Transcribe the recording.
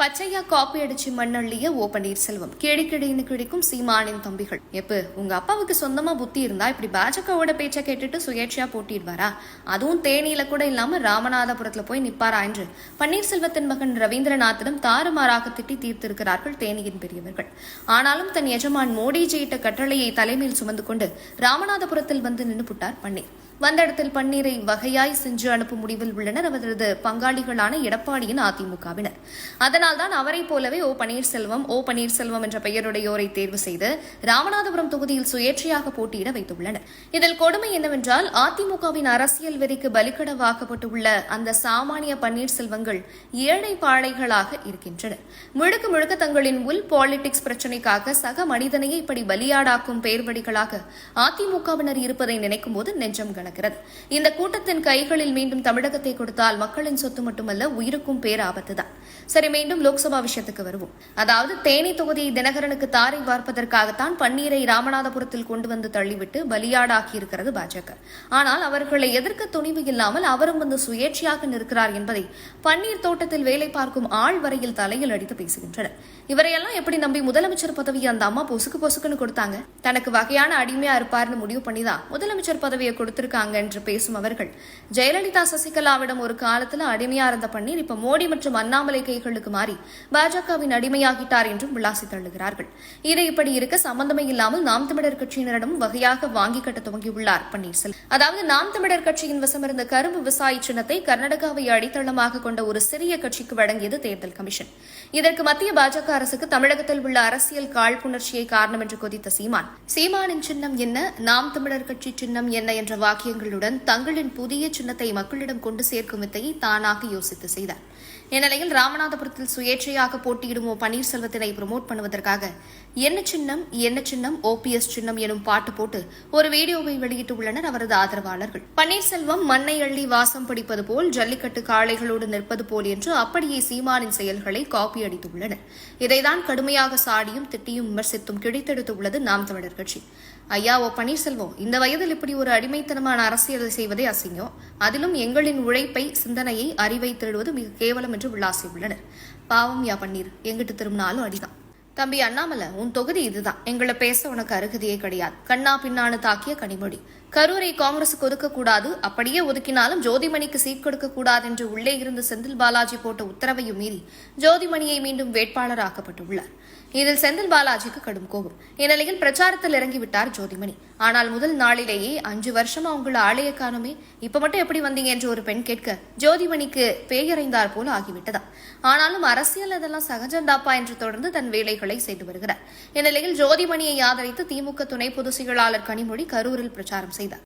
பச்சையா காப்பி அடிச்சு மண்ணள்ளிய ஓ பன்னீர்செல்வம். கேடி கிழின்னு கிடைக்கும் சீமானின் தம்பிகள். எப்ப உங்க அப்பாவுக்கு சொந்தமா புத்தி இருந்தா இப்படி பாஜகவோட பேச்சை கேட்டுட்டு சுயேட்சையா போட்டிடுவாரா? அதுவும் தேனியில கூட இல்லாம ராமநாதபுரத்துல போய் நிப்பாரா என்று பன்னீர்செல்வத்தின் மகன் ரவீந்திரநாத்திடம் தாறுமாறாக திட்டி தீர்த்திருக்கிறார்கள் தேனியின் பெரியவர்கள். ஆனாலும் தன் எஜமான் மோடிஜியிட்ட கட்டளையை தலைமையில் சுமந்து கொண்டு ராமநாதபுரத்தில் வந்து நின்று புட்டார் பன்னீர் வந்த இடத்தில் பன்னீரை வகையாய் சென்று அனுப்பும் முடிவில் உள்ளனர் அவரது பங்காளிகளான எடப்பாடியின் அதிமுகவினர். அதனால்தான் அவரை போலவே ஓ பன்னீர்செல்வம் ஓ பன்னீர்செல்வம் என்ற பெயருடையோரை தேர்வு செய்து ராமநாதபுரம் தொகுதியில் சுயேட்சையாக போட்டியிட வைத்துள்ளனர். இதில் கொடுமை என்னவென்றால் அதிமுகவின் அரசியல் வெறிக்கு பலிக்கடவாக்கப்பட்டுள்ள அந்த சாமானிய பன்னீர்செல்வங்கள் ஏழை பாழைகளாக இருக்கின்றனர் முழுக்க முழுக்க தங்களின் உள் பாலிடிக்ஸ் பிரச்சினைக்காக சக மனிதனையே இப்படி பலியாடாக்கும் பேர்வடிகளாக அதிமுகவினர் இருப்பதை நினைக்கும் போது நெஞ்சம் கலக்கிறது இந்த கூட்டத்தின் கைகளில் மீண்டும் தமிழகத்தை கொடுத்தால் மக்களின் சொத்து மட்டுமல்ல உயிருக்கும் பேராபத்துதான். சரி மீண்டும் மீண்டும் லோக்சபா விஷயத்துக்கு வருவோம். அதாவது தேனி தொகுதியை தினகரனுக்கு தாரை பார்ப்பதற்காகத்தான் பன்னீரை ராமநாதபுரத்தில் கொண்டு வந்து தள்ளிவிட்டு பலியாடாக்கி இருக்கிறது பாஜக. ஆனால் அவர்களை எதிர்க்க துணிவு இல்லாமல் அவரும் வந்து சுயேட்சையாக நிற்கிறார் என்பதை பன்னீர் தோட்டத்தில் வேலை பார்க்கும் ஆள் வரையில் தலையில் அடித்து பேசுகின்றனர். இவரையெல்லாம் எப்படி நம்பி முதலமைச்சர் பதவியை அந்த அம்மா பொசுக்கு பொசுக்குன்னு கொடுத்தாங்க? தனக்கு வகையான அடிமையா இருப்பார்னு முடிவு பண்ணிதான் முதலமைச்சர் பதவியை கொடுத்திருக்காங்க என்று பேசும் அவர்கள். ஜெயலலிதா சசிகலாவிடம் ஒரு காலத்தில் அடிமையா இருந்த பன்னீர் இப்ப மோடி மற்றும் அண்ணாமலை கைகளுக்கு மாறி மாறி பாஜகவின் அடிமையாகிட்டார் என்றும் விளாசி தள்ளுகிறார்கள். இது இப்படி இருக்க சம்பந்தமே இல்லாமல் நாம் தமிழர் கட்சியினரிடம் வகையாக வாங்கி கட்ட துவங்கியுள்ளார் பன்னீர்செல்வம். அதாவது நாம் தமிழர் கட்சியின் வசமிருந்த கரும்பு விவசாய சின்னத்தை கர்நாடகாவை அடித்தளமாக கொண்ட ஒரு சிறிய கட்சிக்கு வழங்கியது தேர்தல் கமிஷன். இதற்கு மத்திய பாஜக அரசுக்கு தமிழகத்தில் உள்ள அரசியல் காழ்ப்புணர்ச்சியை காரணம் என்று கொதித்த சீமான். சீமானின் சின்னம் என்ன? நாம் தமிழர் கட்சி சின்னம் என்ன என்ற வாக்கியங்களுடன் தங்களின் புதிய சின்னத்தை மக்களிடம் கொண்டு சேர்க்கும் வித்தையை தானாக யோசித்து செய்தார். இந்நிலையில் ராமநாதபுரத்தில் சுயேட்சையாக போட்டியிடும் ஓ பன்னீர்செல்வத்தினை ப்ரமோட் பண்ணுவதற்காக? என்ன சின்னம் என்ன சின்னம் ஓபிஎஸ் சின்னம் எனும் பாட்டு போட்டு ஒரு வீடியோவை வெளியிட்டுள்ளனர் அவரது ஆதரவாளர்கள். பன்னீர்செல்வம் மண்ணை அள்ளி வாசம் பிடிப்பது போல் ஜல்லிக்கட்டு காளைகளோடு நிற்பது போல் என்று அப்படியே சீமானின் செயல்களை காப்பி அடித்துள்ளனர். இதைதான் கடுமையாக சாடியும் திட்டியும் விமர்சித்தும் கிழித்தெடுத்துள்ளது நாம் தமிழர் கட்சி. ஐயா ஓ பன்னீர்செல்வம் இந்த வயதில் இப்படி ஒரு அடிமைத்தனமான அரசியலை செய்வதே அசிங்கம். அதிலும் எங்களின் உழைப்பை சிந்தனையை அறிவை திருடுவது மிக கேவலம் என்று உள்ளாசியுள்ளனர். பாவம் யா பன்னீர் எங்கிட்டு திரும்பினாலும் அடிதான். தம்பி அண்ணாமலை உன் தொகுதி இதுதான். எங்களை பேச உனக்கு அருகதையே கிடையாது. கண்ணா பின்னான்னு தாக்கிய கனிமொழி. கரூரை காங்கிரசுக்கு ஒதுக்கக்கூடாது. அப்படியே ஒதுக்கினாலும் ஜோதிமணிக்கு சீட் கொடுக்கக்கூடாது என்று உள்ளே இருந்து செந்தில் பாலாஜி போட்ட உத்தரவையும் மீறி ஜோதிமணியை மீண்டும் வேட்பாளராக்கப்பட்டுள்ளார். இதில் செந்தில் பாலாஜிக்கு கடும் கோபம். இந்நிலையில் பிரச்சாரத்தில் இறங்கிவிட்டார் ஜோதிமணி. ஆனால் முதல் நாளிலேயே அஞ்சு வருஷமா உங்களை ஆலய காணுமே. இப்ப மட்டும் எப்படி வந்தீங்க என்று ஒரு பெண் கேட்க ஜோதிமணிக்கு பேயறைந்தார் போல ஆகிவிட்டதா? ஆனாலும் அரசியல் அதெல்லாம் சகஜந்தாப்பா என்று தொடர்ந்து தன் வேலைகளை செய்து வருகிறார். இந்நிலையில் ஜோதிமணியை ஆதரித்து திமுக துணை பொதுச் செயலாளர் கனிமொழி கரூரில் பிரச்சாரம் செய்தார்